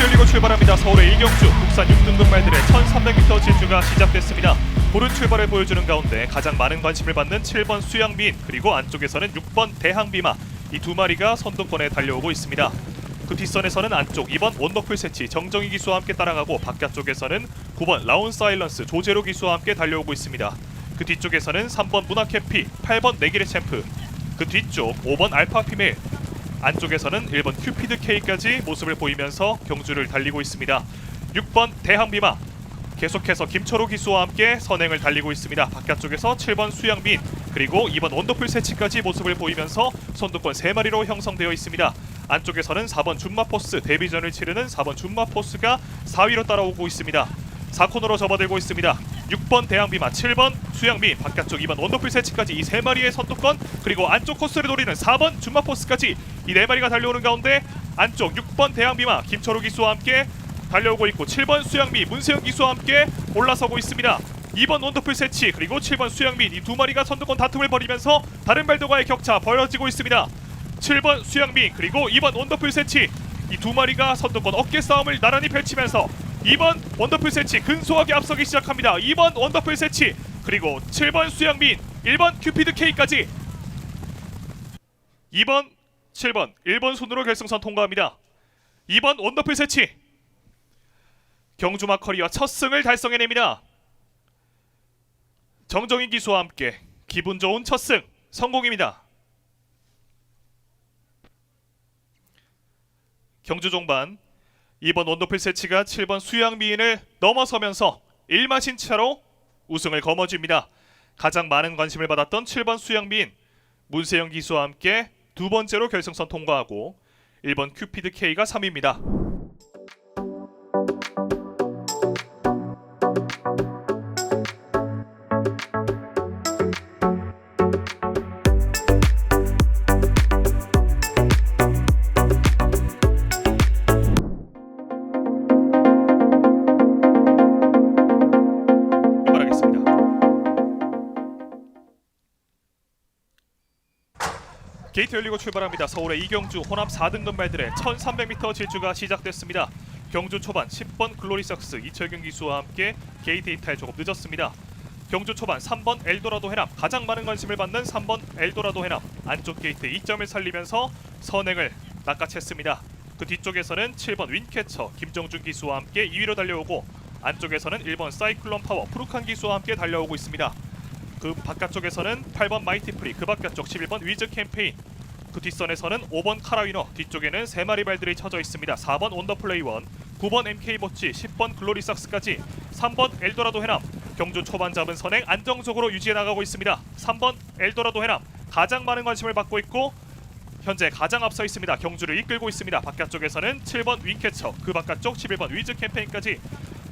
열리고 출발합니다. 서울의 이경주 국산 6등급 말들의 1300m 질주가 시작됐습니다. 고른 출발을 보여주는 가운데 가장 많은 관심을 받는 7번 수양민 그리고 안쪽에서는 6번 대항비마 이 두 마리가 선두권에 달려오고 있습니다. 그 뒷선에서는 안쪽 2번 원더풀 세치 정정희 기수와 함께 따라가고 바깥쪽에서는 9번 라운 사일런스 조제로 기수와 함께 달려오고 있습니다. 그 뒤쪽에서는 3번 문화캐피 8번 내길의 챔프 그 뒤쪽 5번 알파 피메일 안쪽에서는 1번 큐피드 K까지 모습을 보이면서 경주를 달리고 있습니다. 6번 대항비마 계속해서 김철호 기수와 함께 선행을 달리고 있습니다. 바깥쪽에서 7번 수양민 그리고 2번 원더풀 세치까지 모습을 보이면서 선두권 3마리로 형성되어 있습니다. 안쪽에서는 4번 준마포스 데뷔전을 치르는 4번 준마포스가 4위로 따라오고 있습니다. 4코너로 접어들고 있습니다. 6번 대항비마, 7번 수양민, 바깥쪽 2번 원더풀 세치까지 이 세 마리의 선두권 그리고 안쪽 코스를 노리는 4번 준마포스까지 이 네 마리가 달려오는 가운데 안쪽 6번 대항비마 김철호 기수와 함께 달려오고 있고 7번 수양미 문세영 기수와 함께 올라서고 있습니다. 2번 원더풀 세치 그리고 7번 수양민 이 두 마리가 선두권 다툼을 벌이면서 다른 발도과의 격차 벌어지고 있습니다. 7번 수양민 그리고 2번 원더풀 세치 이 두 마리가 선두권 어깨 싸움을 나란히 펼치면서 2번 원더풀 세치 근소하게 앞서기 시작합니다. 2번 원더풀 세치 그리고 7번 수양민 1번 큐피드 K까지 2번 7번 1번 순으로 결승선 통과합니다. 2번 원더풀 세치 경주마 커리어 첫 승을 달성해냅니다. 정정인 기수와 함께 기분 좋은 첫 승 성공입니다. 경주 종반 2번 원더풀 세치가 7번 수양미인을 넘어서면서 1마신 차로 우승을 거머쥡니다. 가장 많은 관심을 받았던 7번 수양미인 문세영 기수와 함께 두 번째로 결승선 통과하고 1번 큐피드 K가 3위입니다. 출발하겠습니다. 게이트 열리고 출발합니다. 서울의 이경주 혼합 4등급 말들의 1300m 질주가 시작됐습니다. 경주 초반 10번 글로리삭스 이철경 기수와 함께 게이트 이탈 조금 늦었습니다. 경주 초반 3번 엘도라도 해남 가장 많은 관심을 받는 3번 엘도라도 해남 안쪽 게이트 2점을 살리면서 선행을 낚아챘습니다. 그 뒤쪽에서는 7번 윈캐처 김정준 기수와 함께 2위로 달려오고 안쪽에서는 1번 사이클론 파워 푸르칸 기수와 함께 달려오고 있습니다. 그 바깥쪽에서는 8번 마이티 프리 그 바깥쪽 11번 위즈 캠페인 그 뒷선에서는 5번 카라위너 뒤쪽에는 세 마리 발들이 쳐져 있습니다. 4번 원더플레이 원 9번 MK 모치 10번 글로리삭스까지 3번 엘도라도 해남. 경주 초반 잡은 선행 안정적으로 유지해 나가고 있습니다. 3번 엘도라도 해남. 가장 많은 관심을 받고 있고 현재 가장 앞서 있습니다. 경주를 이끌고 있습니다. 바깥쪽에서는 7번 윈캐처 그 바깥쪽 11번 위즈 캠페인까지.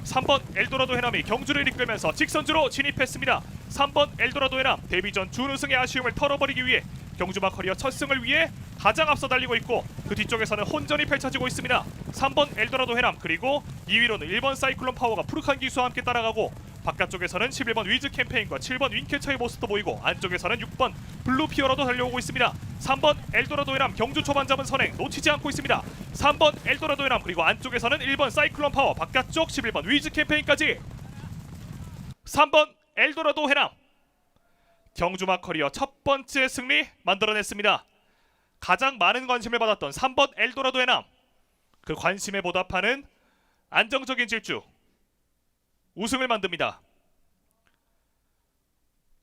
3번 엘도라도 해남이 경주를 이끌면서 직선주로 진입했습니다. 3번 엘도라도 해남. 데뷔전 준우승의 아쉬움을 털어버리기 위해 경주마 커리어 첫 승을 위해 가장 앞서 달리고 있고 그 뒤쪽에서는 혼전이 펼쳐지고 있습니다. 3번 엘도라도 해남 그리고 2위로는 1번 사이클론 파워가 푸르칸 기수와 함께 따라가고 바깥쪽에서는 11번 위즈 캠페인과 7번 윈캐처의 모습도 보이고 안쪽에서는 6번 블루 피어라도 달려오고 있습니다. 3번 엘도라도 해남 경주 초반 잡은 선행 놓치지 않고 있습니다. 3번 엘도라도 해남 그리고 안쪽에서는 1번 사이클론 파워 바깥쪽 11번 위즈 캠페인까지 3번 엘도라도 해남 경주마 커리어 첫 번째 승리 만들어냈습니다. 가장 많은 관심을 받았던 3번 엘도라도 해남 그 관심에 보답하는 안정적인 질주 우승을 만듭니다.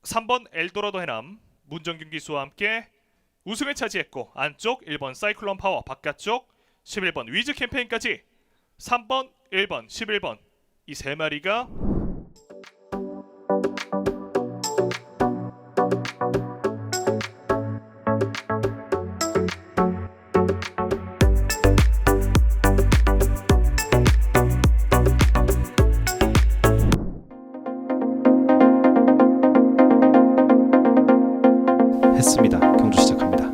3번 엘도라도 해남 문정균 기수와 함께 우승을 차지했고 안쪽 1번 사이클론 파워 바깥쪽 11번 위즈 캠페인까지 3번 1번 11번 이 세 마리가 했습니다. 경주 시작합니다.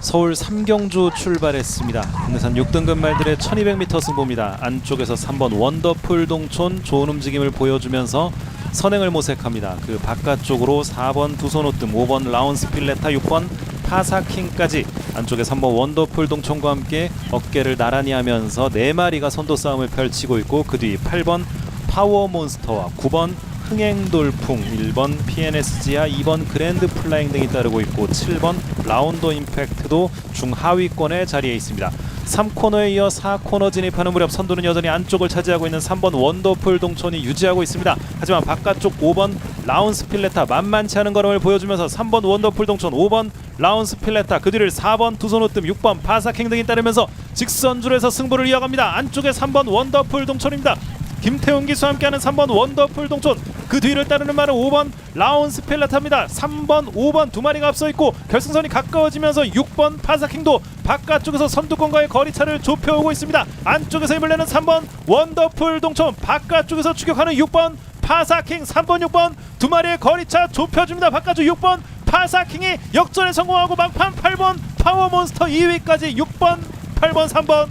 서울 삼경주 출발했습니다. 국내산 6등급 말들의 1200m 승부입니다. 안쪽에서 3번 원더풀 동촌 좋은 움직임을 보여주면서 선행을 모색합니다. 그 바깥쪽으로 4번 두손오뜸, 5번 라운스 필레타, 6번 파사킹까지 안쪽에 3번 원더풀 동총과 함께 어깨를 나란히 하면서 네 마리가 선도 싸움을 펼치고 있고 그 뒤 8번 파워 몬스터와 9번 흥행돌풍, 1번 PNSG와 2번 그랜드 플라잉 등이 따르고 있고 7번 라운더 임팩트도 중하위권에 자리해 있습니다. 3코너에 이어 4코너 진입하는 무렵 선두는 여전히 안쪽을 차지하고 있는 3번 원더풀 동촌이 유지하고 있습니다. 하지만 바깥쪽 5번 라운스 필레타 만만치 않은 걸음을 보여주면서 3번 원더풀 동촌 5번 라운스 필레타 그 뒤를 4번 두손 으뜸 6번 바사킹 등이 따르면서 직선줄에서 승부를 이어갑니다. 안쪽에 3번 원더풀 동촌입니다. 김태훈 기수와 함께하는 3번 원더풀 동촌. 그 뒤를 따르는 말은 5번 라운스 필레타입니다. 3번 5번 두 마리가 앞서 있고 결승선이 가까워지면서 6번 파사킹도 바깥쪽에서 선두권과의 거리차를 좁혀오고 있습니다. 안쪽에서 힘을 내는 3번 원더풀 동촌. 바깥쪽에서 추격하는 6번 파사킹. 3번 6번 두 마리의 거리차 좁혀줍니다. 바깥쪽 6번 파사킹이 역전에 성공하고 막판 8번 파워몬스터 2위까지 6번 8번 3번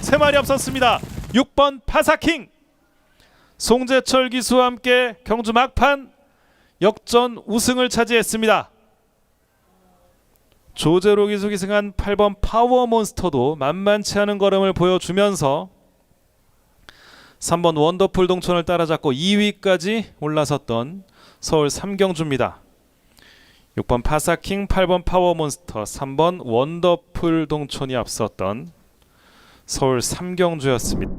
세 마리 앞섰습니다. 6번 파사킹 송재철 기수와 함께 경주 막판 역전 우승을 차지했습니다. 조제로 기수 기승한 8번 파워몬스터도 만만치 않은 걸음을 보여주면서 3번 원더풀 동촌을 따라잡고 2위까지 올라섰던 서울 삼경주입니다. 6번 파사킹, 8번 파워몬스터, 3번 원더풀 동촌이 앞섰던 서울 삼경주였습니다.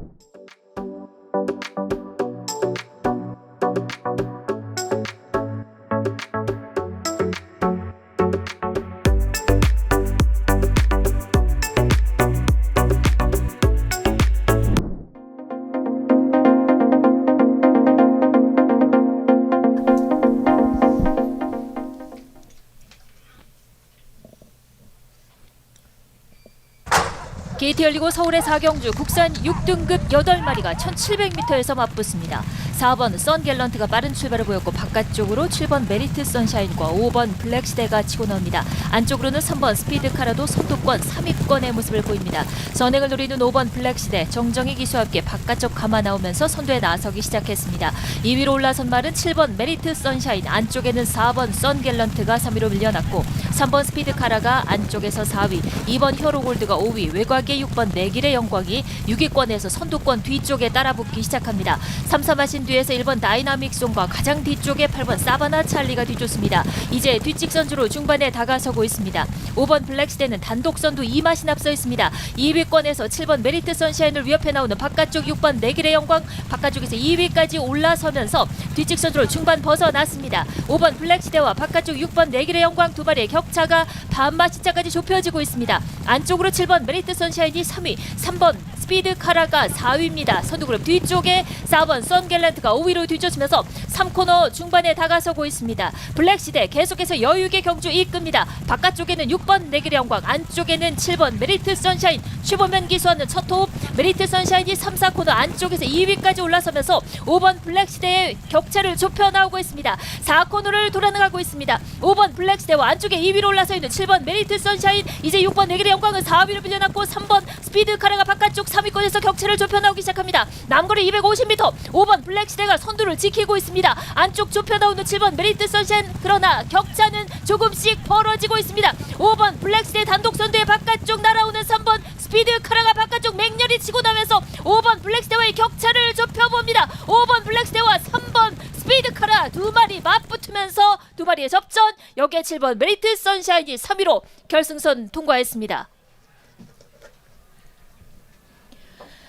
게이트 열리고 서울의 사경주 국산 6등급 8마리가 1700m에서 맞붙습니다. 4번 썬갤런트가 빠른 출발을 보였고 바깥쪽으로 7번 메리트 선샤인과 5번 블랙시대가 치고 나옵니다. 안쪽으로는 3번 스피드카라도 선두권 3위권의 모습을 보입니다. 선행을 노리는 5번 블랙시대 정정희 기수와 함께 바깥쪽 감아 나오면서 선두에 나서기 시작했습니다. 2위로 올라선 말은 7번 메리트 선샤인 안쪽에는 4번 썬갤런트가 3위로 밀려났고 3번 스피드카라가 안쪽에서 4위 2번 히어로골드가 5위 외곽의 6번 내길의 영광이 6위권에서 선두권 뒤쪽에 따라붙기 시작합니다. 3, 4마신 뒤에서 1번 다이나믹 송과 가장 뒤쪽에 8번 사바나 찰리가 뒤쫓습니다. 이제 뒷직 선주로 중반에 다가서고 있습니다. 5번 블랙시대는 단독 선두 2마신 앞서 있습니다. 2위권에서 7번 메리트 선샤인을 위협해 나오는 바깥쪽 6번 내길의 영광 바깥쪽에서 2위까지 올라서면서 뒷직 선주로 중반 벗어났습니다. 5번 블랙시대와 바깥쪽 6번 내길의 영광 두 마리의 격 차가 반마시차까지 좁혀지고 있습니다. 안쪽으로 7번 메리트 선샤인이 3위, 3번 스피드 카라가 4위입니다. 선두그룹 뒤쪽에 4번 썬갤런트가 5위로 뒤쫓으면서 3코너 중반에 다가서고 있습니다. 블랙시대 계속해서 여유있게 경주 이끕니다. 바깥쪽에는 6번 내길의 영광, 안쪽에는 7번 메리트 선샤인, 최보면 기수하는 첫 호흡, 메리트 선샤인이 3, 4코너 안쪽에서 2위까지 올라서면서 5번 블랙시대의 격차를 좁혀 나오고 있습니다. 4코너를 돌아나가고 있습니다. 5번 블랙시대와 안쪽에 2위 로 올라서 있는 7번 메리트 선샤인, 이제 6번 내길의 영광은 4위로 밀려났고 3번 스피드 카라가 바깥쪽 3위권에서 격차를 좁혀 나오기 시작합니다. 남거리 250m, 5번 블랙 시대가 선두를 지키고 있습니다. 안쪽 좁혀 나오는 7번 메리트 선샤인 그러나 격차는 조금씩 벌어지고 있습니다. 5번 블랙 시대 단독 선두의 바깥쪽 날아오는 3번 스피드 카라가 바깥쪽 맹렬히 치고 나면서 5번 블랙 시대와의 격차를 좁혀봅니다. 5번 블랙 시대와 3번 스피드 카라 두 마리 맞붙으면서 두 마리의 접전 여기에 7번 메리트 선샤인이 3위로 결승선 통과했습니다.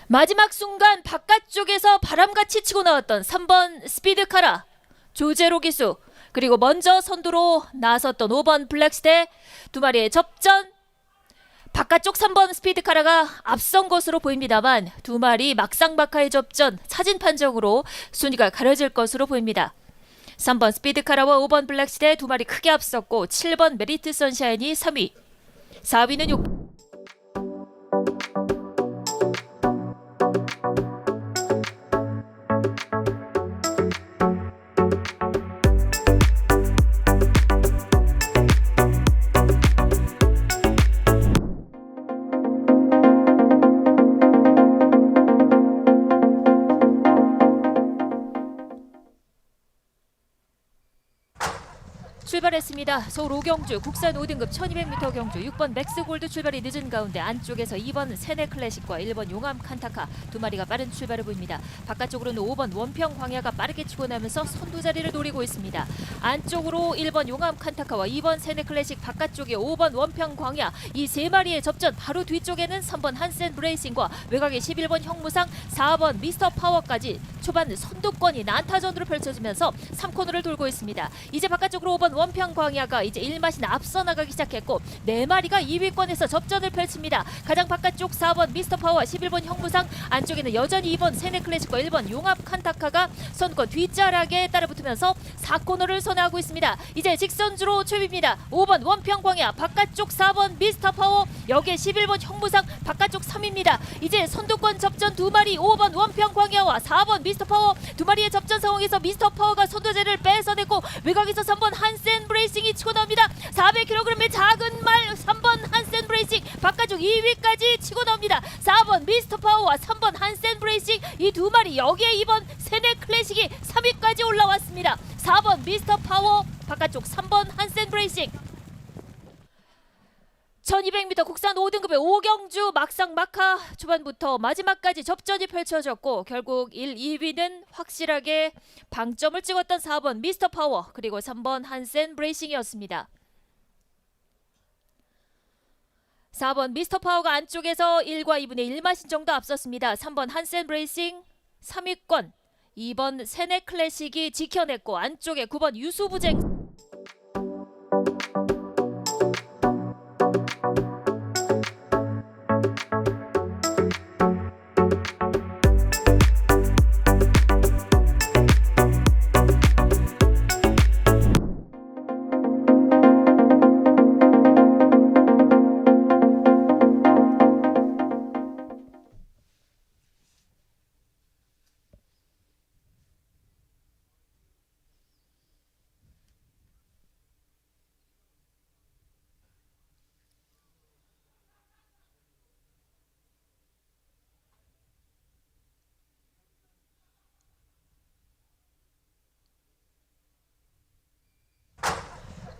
마지막 순간 바깥쪽에서 바람같이 치고 나왔던 3번 스피드 카라 조제로 기수 그리고 먼저 선두로 나섰던 5번 블랙스대 두 마리의 접전 바깥쪽 3번 스피드카라가 앞선 것으로 보입니다만 두 마리 막상막하의 접전 사진 판정으로 순위가 가려질 것으로 보입니다. 3번 스피드카라와 5번 블랙스대 두 마리 크게 앞섰고 7번 메리트 선샤인이 3위 4위는 6 출발했습니다. 서울 오경주 국산 5등급 1200m 경주 6번 맥스골드 출발이 늦은 가운데 안쪽에서 2번 세네 클래식과 1번 용암 칸타카 두 마리가 빠른 출발을 보입니다. 바깥쪽으로는 5번 원평 광야가 빠르게 치고 나면서 선두 자리를 노리고 있습니다. 안쪽으로 1번 용암 칸타카와 2번 세네 클래식 바깥쪽에 5번 원평 광야 이 세 마리의 접전 바로 뒤쪽에는 3번 한센 브레이싱과 외곽에 11번 형무상 4번 미스터 파워까지 초반 선두권이 난타전으로 펼쳐지면서 3코너를 돌고 있습니다. 이제 바깥쪽으로 5번 원평 광야가 이제 1마신 앞서 나가기 시작했고 네 마리가 2위권에서 접전을 펼칩니다. 가장 바깥쪽 4번 미스터 파워와 11번 형무상 안쪽에는 여전히 2번 세네 클래식과 1번 용합 칸타카가 선권 뒷자락에 따라붙으면서 4코너를 선회하고 있습니다. 이제 직선주로 출입입니다. 5번 원평 광야 바깥쪽 4번 미스터 파워 여기에 11번 형무상 바깥쪽 3입니다. 이제 선두권 접전 두 마리 5번 원평 광야와 4번 미스터 파워 두 마리의 접전 상황에서 미스터 파워가 선두제를 뺏어내고 외곽에서 3번 한센 브레이싱이 치고 나옵니다. 400kg의 작은 말 3번 한센 브레이싱 바깥쪽 2위까지 치고 나옵니다. 4번 미스터 파워와 3번 한센 브레이싱 이 두 마리 여기에 2번 세네 클래식이 3위까지 올라왔습니다. 4번 미스터 파워 바깥쪽 3번 한센 브레이싱 1200m 국산 5등급의 오경주 막상 막하 초반부터 마지막까지 접전이 펼쳐졌고 결국 1, 2위는 확실하게 방점을 찍었던 4번 미스터 파워 그리고 3번 한센 브레이싱이었습니다. 4번 미스터 파워가 안쪽에서 1과 2분의 1마 신 정도 앞섰습니다. 3번 한센 브레이싱 3위권 2번 세네 클래식이 지켜냈고 안쪽에 9번 유수부쟁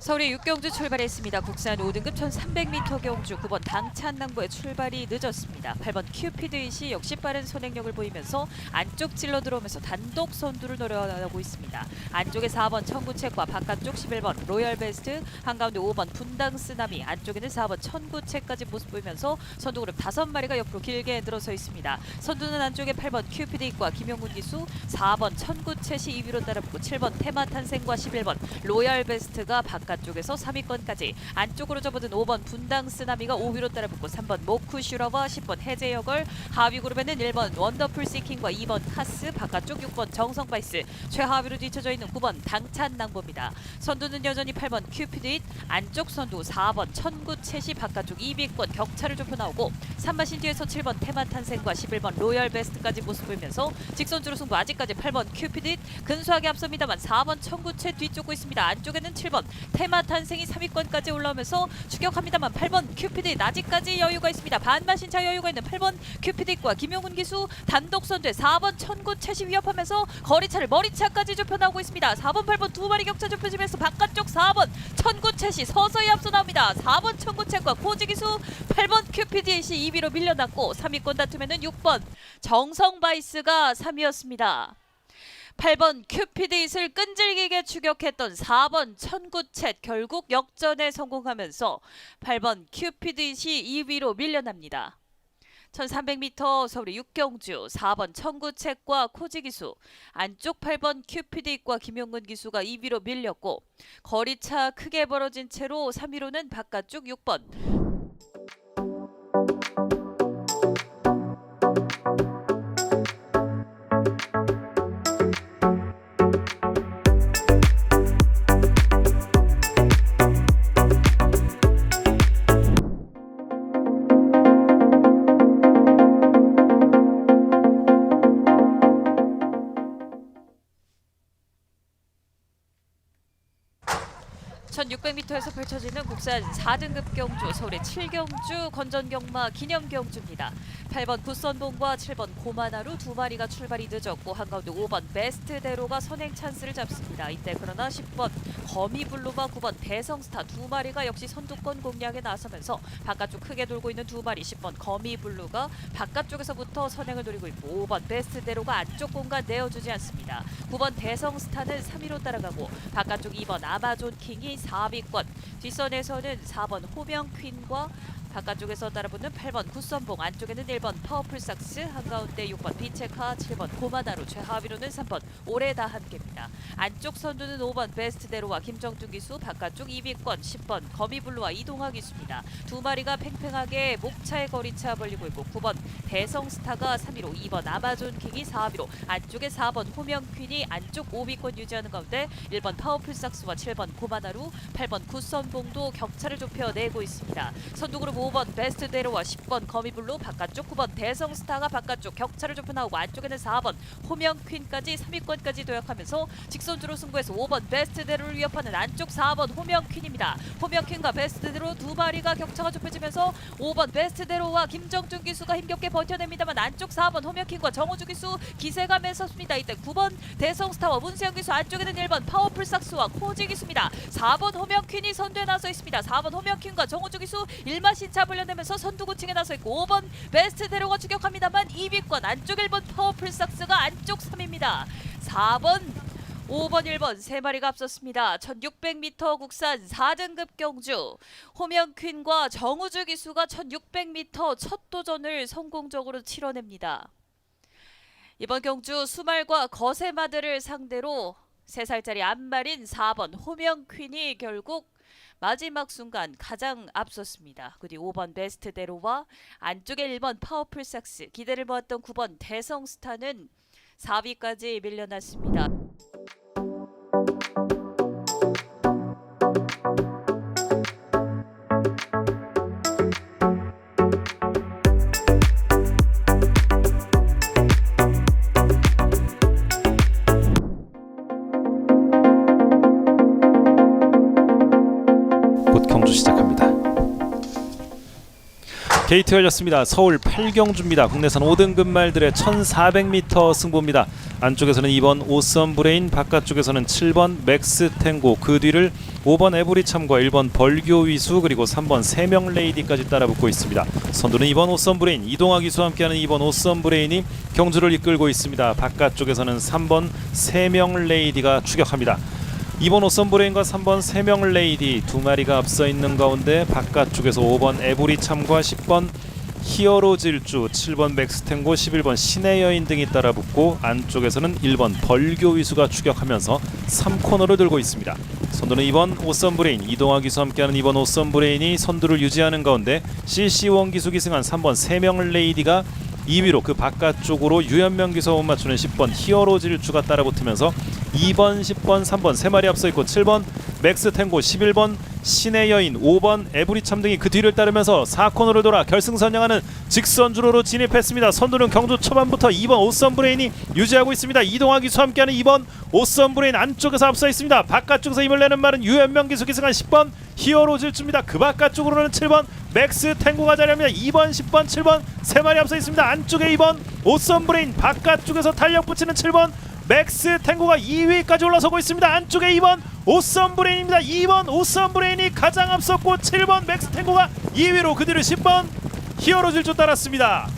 서울의 육경주 출발했습니다. 국산 5등급 1300m 경주 9번 당찬남부의 출발이 늦었습니다. 8번 큐피드잇이 역시 빠른 선행력을 보이면서 안쪽 찔러 들어오면서 단독 선두를 노려나가고 있습니다. 안쪽에 4번 청구책과 바깥쪽 11번 로열 베스트 한가운데 5번 분당 쓰나미 안쪽에는 4번 천구책까지 모습 보이면서 선두 그룹 5마리가 옆으로 길게 늘어서 있습니다. 선두는 안쪽에 8번 큐피드잇과 김영군 기수 4번 천구책이 2위로 따라붙고 7번 테마 탄생과 11번 로얄 베스트가 바깥 쪽에서 3위권까지 안쪽으로 접어든 5번 분당 쓰나미가 5위로 따라붙고 3번 모쿠 슈러와 10번 해제역을 하위 그룹에는 1번 원더풀 시킹과 2번 카스 바깥쪽 6번 정성바이스 최하위로 뒤쳐져 있는 9번 당찬낭보입니다. 선두는 여전히 8번 큐피드잇 안쪽 선두 4번 천구채시 바깥쪽 2위권 격차를 좁혀 나오고 3마신 뒤에서 7번 테마탄생과 11번 로얄 베스트까지 모습 보이면서 직선주로 승부 아직까지 8번 큐피드잇 근소하게 앞섭니다만 4번 청구채 뒤쫓고 있습니다. 안쪽에는 7번 테마 탄생이 3위권까지 올라오면서 추격합니다만 8번 큐피드 아직까지 여유가 있습니다. 반마신 차 여유가 있는 8번 큐피드과 김용훈 기수 단독 선두에 4번 천구 채시 위협하면서 거리차를 머리차까지 좁혀 나오고 있습니다. 4번 8번 두 마리 격차 좁혀지면서 바깥쪽 4번 천구 채시 서서히 앞서 나옵니다. 4번 천구 채과 코지 기수 8번 큐피드이 2위로 밀려났고 3위권 다툼에는 6번 정성 바이스가 3위였습니다. 8번 큐피드잇을 끈질기게 추격했던 4번 천구챗 결국 역전에 성공하면서 8번 큐피드잇이 2위로 밀려납니다. 1300m 서울의 육경주 4번 청구책과 코지 기수 안쪽 8번 큐피드잇과 김용근 기수가 2위로 밀렸고 거리차 크게 벌어진 채로 3위로는 바깥쪽 6번 1300m에서 펼쳐지는 국산 4등급 경주 서울의 7경주 건전경마 기념경주입니다. 8번 굿선봉과 7번 고마나루 두 마리가 출발이 늦었고 한가운데 5번 베스트대로가 선행 찬스를 잡습니다. 이때 그러나 10번 거미블루와 9번 대성스타 두 마리가 역시 선두권 공략에 나서면서 바깥쪽 크게 돌고 있는 두 마리 10번 거미블루가 바깥쪽에서부터 선행을 노리고 있고 5번 베스트대로가 안쪽 공간 내어주지 않습니다. 9번 대성스타는 3위로 따라가고 바깥쪽 2번 아마존 킹이 4위권 뒷선에서는 4번 호명 퀸과 바깥쪽에서 따라붙는 8번 굿선봉 안쪽에는 1번 파워풀 삭스 한가운데 6번 비체카 7번 고마다루 최하위로는 3번 올해 다 함께입니다. 안쪽 선두는 5번 베스트대로와 김정준 기수 바깥쪽 2위권 10번 거미블루와 이동학 기수입니다. 두 마리가 팽팽하게 목차의 거리차 벌리고 있고 9번 대성스타가 3위로 2번 아마존 킹이 4위로 안쪽에 4번 호명퀸이 안쪽 5위권 유지하는 가운데 1번 파워풀 삭스와 7번 고마나루 8번 굿선봉도 격차를 좁혀내고 있습니다. 선두그룹 5번 베스트대로와 10번 거미블루 바깥쪽 9번 대성스타가 바깥쪽 격차를 좁혀 나오고 안쪽에는 4번 호명퀸까지 3위권 까지 도약하면서 직선주로 승부해서 5번 베스트대로를 위협하는 안쪽 4번 호명퀸입니다. 호명퀸과 베스트대로 두 마리가 격차가 좁혀지면서 5번 베스트대로와 김정준 기수가 힘겹게 버텨냅니다만 안쪽 4번 호명퀸과 정호주 기수 기세가 매섭습니다. 이때 9번 대성스타와 문세영 기수 안쪽에는 1번 파워풀 삭스와 코지 기수입니다. 4번 호명퀸이 선두에 나서 있습니다. 4번 호명퀸과 정호주 기수 일마신차 불려내면서 선두구층에 나서 있고 5번 베스트대로가 추격합니다만 2위권 안쪽 1번 파워풀 삭스가 안쪽 3입니다. 4번 5번 1번 세 마리가 앞섰습니다. 1600m 국산 4등급 경주 호명퀸과 정우주 기수가 1600m 첫 도전을 성공적으로 치러냅니다. 이번 경주 수말과 거세마들을 상대로 3살짜리 안말인 4번 호명퀸이 결국 마지막 순간 가장 앞섰습니다. 그 뒤 5번 베스트대로와 안쪽에 1번 파워풀 삭스 기대를 모았던 9번 대성스타는 4위까지 밀려났습니다. 시작합니다. 게이트 열렸습니다. 서울 8경주입니다. 국내산 5등급 말들의 1400m 승부입니다. 안쪽에서는 2번 오썸 브레인, 바깥쪽에서는 7번 맥스 탱고, 그 뒤를 5번 에브리 참과 1번 벌교 위수 그리고 3번 세명 레이디까지 따라붙고 있습니다. 선두는 2번 오썸 브레인, 이동학 기수와 함께하는 2번 오썸 브레인이 경주를 이끌고 있습니다. 바깥쪽에서는 3번 세명 레이디가 추격합니다. 2번 오썸브레인과 3번 세명 레이디 두 마리가 앞서 있는 가운데 바깥쪽에서 5번 에브리 참과 10번 히어로 질주, 7번 맥스탱고, 11번 신의 여인 등이 따라붙고 안쪽에서는 1번 벌교 위수가 추격하면서 3코너를 들고 있습니다. 선두는 2번 오썸브레인, 이동화 기수 함께하는 2번 오썸브레인이 선두를 유지하는 가운데 CC1 기수 기승한 3번 세명 레이디가 2위로 그 바깥쪽으로 유연명 기수 못 맞추는 10번 히어로 질주가 따라붙으면서 2번, 10번, 3번 세 마리 앞서 있고 7번 맥스 탱고, 11번 신의 여인, 5번 에브리 참 등이 그 뒤를 따르면서 4코너를 돌아 결승선 향하는 직선 주로로 진입했습니다. 선두는 경주 초반부터 2번 오썸 브레인이 유지하고 있습니다. 이동화 기수 함께하는 2번 오썸 브레인 안쪽에서 앞서 있습니다. 바깥쪽에서 힘을 내는 말은 유연명 기수 기승한 10번 히어로 질주입니다. 그 바깥쪽으로는 7번 맥스 탱고가 자리합니다. 2번, 10번, 7번 세 마리 앞서 있습니다. 안쪽에 2번 오썸 브레인 바깥쪽에서 탄력 붙이는 7번 맥스 탱고가 2위까지 올라서고 있습니다. 안쪽에 2번 오썸 브레인입니다. 2번 오썸 브레인이 가장 앞섰고 7번 맥스 탱고가 2위로 그 뒤를 10번 히어로 질주 따랐습니다.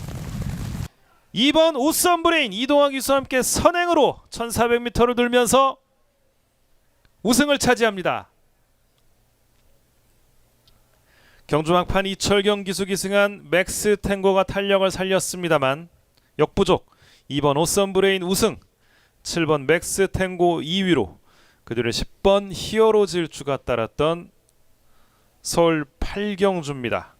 2번 오썸 브레인 이동학 기수와 함께 선행으로 1400m를 돌면서 우승을 차지합니다. 경주 막판 이철경 기수 기승한 맥스 탱고가 탄력을 살렸습니다만 역부족 2번 오썸 브레인 우승 7번 맥스 탱고 2위로 그들의 10번 히어로 질주가 따랐던 서울 8경주입니다.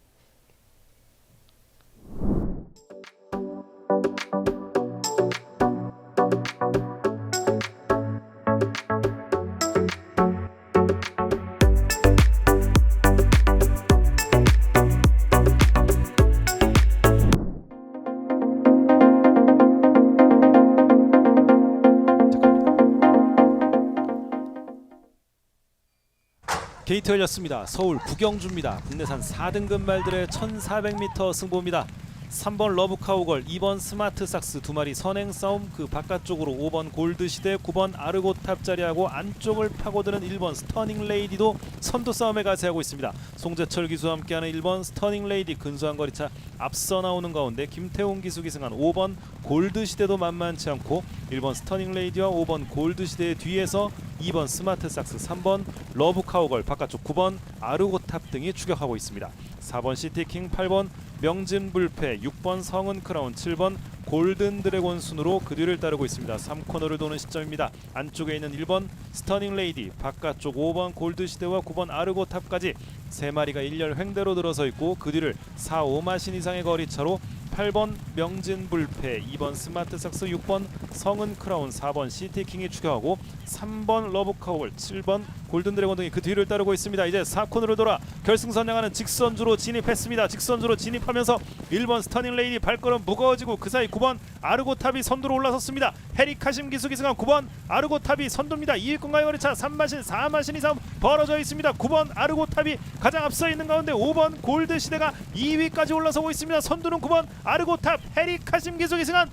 게이트 열렸습니다. 서울 구경주입니다. 국내산 4등급 말들의 1400m 승부입니다. 3번 러브 카우걸, 2번 스마트 삭스 두 마리 선행 싸움 그 바깥쪽으로 5번 골드 시대, 9번 아르고 탑 자리하고 안쪽을 파고드는 1번 스터닝 레이디도 선두 싸움에 가세하고 있습니다. 송재철 기수와 함께하는 1번 스터닝 레이디 근소한 거리차 앞서 나오는 가운데 김태훈 기수 기승한 5번 골드 시대도 만만치 않고 1번 스터닝 레이디와 5번 골드 시대의 뒤에서 2번 스마트 삭스, 3번 러브 카우걸, 바깥쪽 9번 아르고 탑 등이 추격하고 있습니다. 4번 시티킹, 8번 명진불패, 6번 성은크라운, 7번 골든 드래곤 순으로 그 뒤를 따르고 있습니다. 3코너를 도는 시점입니다. 안쪽에 있는 1번 스터닝 레이디, 바깥쪽 5번 골드시대와 9번 아르고탑까지 세 마리가 일렬 횡대로 들어서 있고 그 뒤를 4, 5마신 이상의 거리차로 8번 명진불패, 2번 스마트삭스, 6번 성은크라운, 4번 시티킹이 추격하고 3번 러브카울, 7번 골든드래곤 등이 그 뒤를 따르고 있습니다. 이제 4코너를 돌아 결승선 향하는 직선주로 진입했습니다. 직선주로 진입하면서 1번 스터닝 레이디 발걸음 무거워지고 그 사이 9번 아르고탑이 선두로 올라섰습니다. 헤리카심 기수 기승한 9번 아르고탑이 선두입니다. 2위권과의 거리차 3마신 4마신 이상 벌어져 있습니다. 9번 아르고탑이 가장 앞서 있는 가운데 5번 골드시대가 2위까지 올라서고 있습니다. 선두는 9번 아르고탑 헤리카심 기수 기승한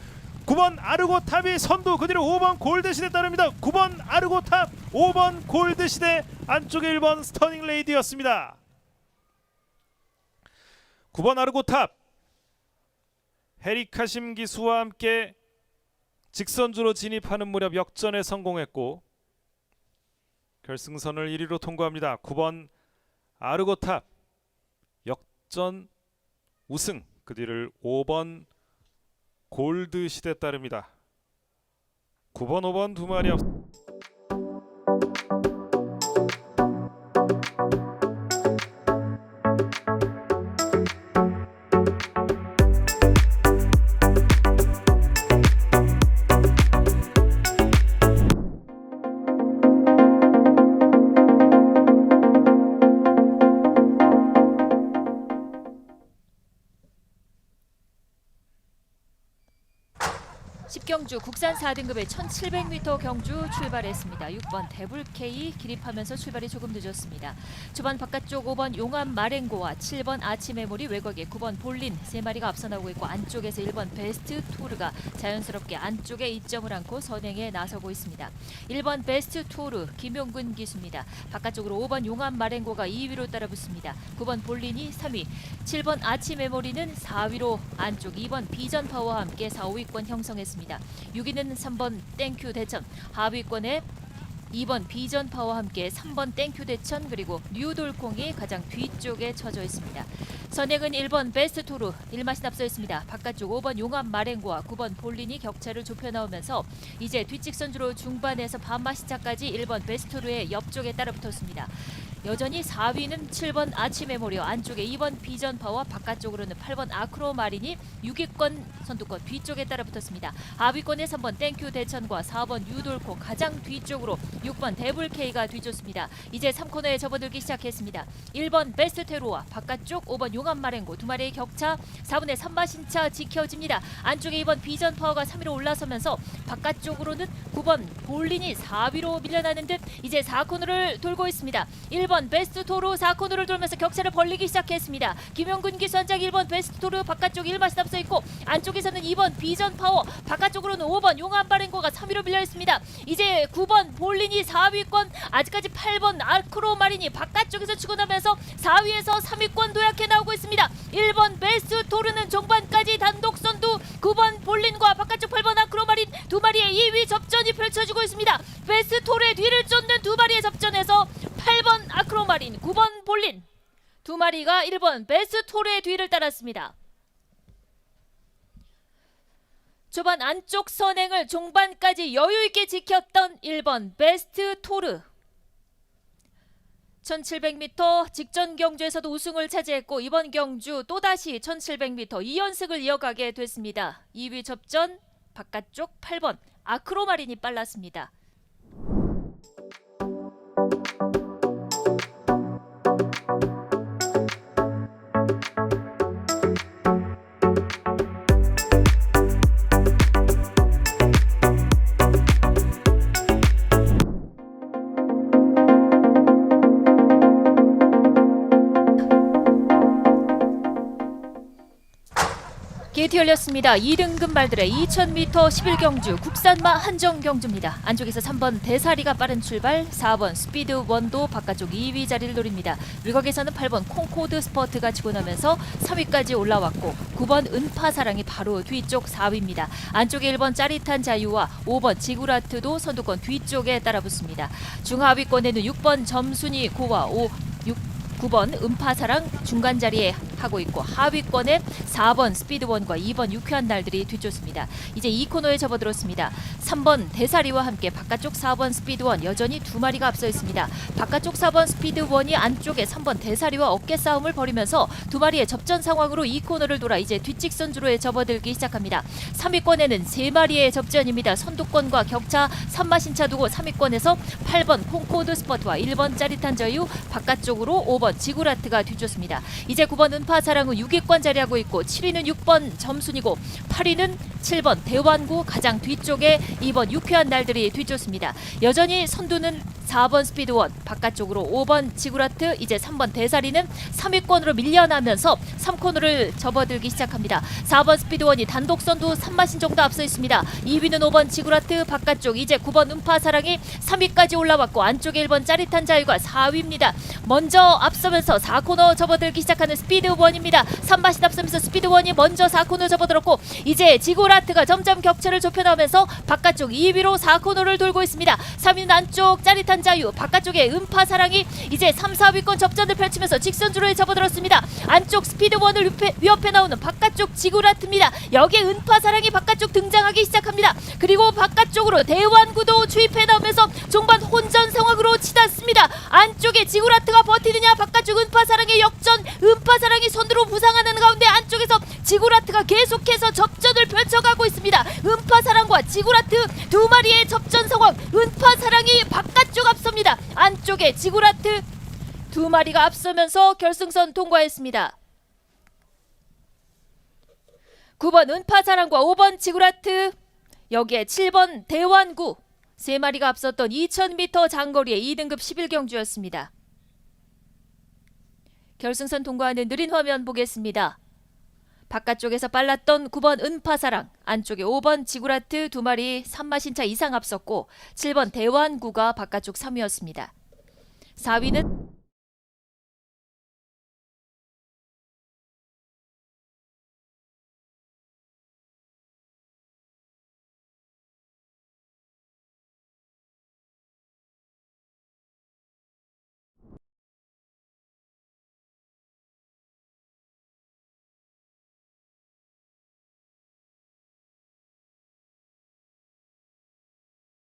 9번 아르고탑이 선두 그 뒤로 5번 골드시대 따릅니다. 9번 아르고탑 5번 골드시대 안쪽에 1번 스터닝 레이디였습니다. 9번 아르고탑 헤리카심 기수와 함께 직선주로 진입하는 무렵 역전에 성공했고 결승선을 1위로 통과합니다. 9번 아르고탑 역전 우승 그 뒤를 5번 골드 시대 따릅니다. 9번 5번 두 마리 앞 4등급의 1700m 경주 출발했습니다. 6번 데블케이 기립하면서 출발이 조금 늦었습니다. 초반 바깥쪽 5번 용암 마랭고와 7번 아치메모리 외곽에 9번 볼린 세 마리가 앞서 나오고 있고 안쪽에서 1번 베스트 토르가 자연스럽게 안쪽에 이점을 안고 선행에 나서고 있습니다. 1번 베스트 토르 김용근 기수입니다. 바깥쪽으로 5번 용암 마랭고가 2위로 따라붙습니다. 9번 볼린이 3위, 7번 아치 메모리는 4위로 안쪽 2번 비전 파워와 함께 4, 5위권 형성했습니다. 6위는 3번 땡큐 대천, 하위권에 2번 비전 파워와 함께 3번 땡큐 대천 그리고 뉴돌콩이 가장 뒤쪽에 처져 있습니다. 선행은 1번 베스트 토르 1마신 앞서 있습니다. 바깥쪽 5번 용암 마랭고와 9번 볼린이 격차를 좁혀 나오면서 이제 뒷직선 주로 중반에서 반마 시차까지 1번 베스트 토르의 옆쪽에 따라붙었습니다. 여전히 4위는 7번 아치 메모리어 안쪽에 2번 비전 파워 바깥쪽으로는 8번 아크로 마린이 6위권 선두권 뒤쪽에 따라 붙었습니다. 하위권에 3번 땡큐 대천과 4번 유돌코 가장 뒤쪽으로 6번 데블케이가 뒤쫓습니다. 이제 3코너에 접어들기 시작했습니다. 1번 베스트 테로와 바깥쪽 5번 용암 마랭고 두 마리의 격차 4분의 3마신차 지켜집니다. 안쪽에 2번 비전 파워가 3위로 올라서면서 바깥쪽으로는 9번 볼린이 4위로 밀려나는 듯 이제 4코너를 돌고 있습니다. 1번 베스트 토르 4코너를 돌면서 격차를 벌리기 시작했습니다. 김용근 기수 한장 1번 베스트 토르 바깥쪽 1마신 앞서 있고 안쪽에서는 2번 비전 파워 바깥쪽으로는 5번 용암 바렌고가 3위로 밀려 있습니다. 이제 9번 볼린이 4위권 아직까지 8번 아크로 마린이 바깥쪽에서 나면서 4위에서 3위권 도약해 나오고 있습니다. 1번 베스트 토르는 종반까지 단독 선두 9번 볼린과 바깥쪽 8번 아크로 마린 두 마리의 2위 접전이 펼쳐지고 있습니다. 베스트 토르의 뒤를 쫓는 두 마리의 접전에서 8번 아크로마린, 9번 볼린 두 마리가 1번 베스트 토르의 뒤를 따랐습니다. 초반 안쪽 선행을 종반까지 여유 있게 지켰던 1번 베스트 토르. 1700m 직전 경주에서도 우승을 차지했고 이번 경주 또다시 1700m 2연승을 이어가게 됐습니다. 2위 접전 바깥쪽 8번 아크로마린이 빨랐습니다. 출발했습니다. 2등급 말들의 2000m 11경주 국산마 한정 경주입니다. 안쪽에서 3번 대사리가 빠른 출발, 4번 스피드 원도 바깥쪽 2위 자리를 노립니다. 밀곽에서는 8번 콩코드 스퍼트가 치고 나면서 3위까지 올라왔고 9번 은파사랑이 바로 뒤쪽 4위입니다. 안쪽에 1번 짜릿한 자유와 5번 지구라트도 선두권 뒤쪽에 따라붙습니다. 중하위권에는 6번 점순이 고와 5, 6, 9번 음파사랑 중간 자리에 하고 있고 하위권에 4번 스피드원과 2번 유쾌한 날들이 뒤쫓습니다. 이제 2코너에 접어들었습니다. 3번 대사리와 함께 바깥쪽 4번 스피드원 여전히 두 마리가 앞서 있습니다. 바깥쪽 4번 스피드원이 안쪽에 3번 대사리와 어깨 싸움을 벌이면서 두 마리의 접전 상황으로 2코너를 돌아 이제 뒷직선 주로에 접어들기 시작합니다. 3위권에는 세 마리의 접전입니다. 선두권과 격차 3마신차 두고 3위권에서 8번 콩코드 스퍼트와 1번 짜릿한 저유 바깥쪽으로 5번 지구라트가 뒤쫓습니다. 이제 9번 은파 사랑은 6위권 자리하고 있고 7위는 6번 점순이고 8위는 7번 대환구 가장 뒤쪽에 2번 유쾌한 날들이 뒤쫓습니다. 여전히 선두는 4번 스피드원 바깥쪽으로 5번 지구라트 이제 3번 대사리는 3위권으로 밀려나면서 3코너를 접어들기 시작합니다. 4번 스피드원이 단독 선두 3마신 정도 앞서 있습니다. 2위는 5번 지구라트 바깥쪽 이제 9번 음파사랑이 3위까지 올라왔고 안쪽에 1번 짜릿한 자유가 4위입니다. 먼저 앞서면서 4코너 접어들기 시작하는 스피드 원입니다. 3마신 앞서면서 스피드원이 먼저 4코너 접어들었고 이제 지구라트가 점점 격차를 좁혀나오면서 바깥쪽 2위로 4코너를 돌고 있습니다. 3위는 안쪽 짜릿한 자유 바깥쪽에 음파사랑이 이제 3, 4위권 접전을 펼치면서 직선주로에 접어들었습니다. 안쪽 스피드원을 위협해, 위협해 나오는 바깥쪽 지구라트입니다. 여기에 은파사랑이 바깥쪽 등장하기 시작합니다. 그리고 바깥쪽으로 대환구도 주입해 나오면서 종반 혼전 상황으로 치닫습니다. 안쪽에 지구라트가 버티느냐 바깥쪽 은파사랑의 역전 은파사랑이 선두로 부상하는 가운데 안쪽에서 지구라트가 계속해서 접전을 펼쳐가고 있습니다. 은파사랑과 지구라트 두 마리의 접전 상황 은파사랑이 바깥쪽 앞섭니다. 안쪽에 지구라트 두 마리가 앞서면서 결승선 통과했습니다. 9번 은파사랑과 5번 지구라트 여기에 7번 대환구 세 마리가 앞섰던 2000m 장거리의 2등급 11경주였습니다. 결승선 통과하는 느린 화면 보겠습니다. 바깥쪽에서 빨랐던 9번 은파사랑, 안쪽에 5번 지구라트 두 마리 3마신차 이상 앞섰고 7번 대환구가 바깥쪽 3위였습니다. 4위는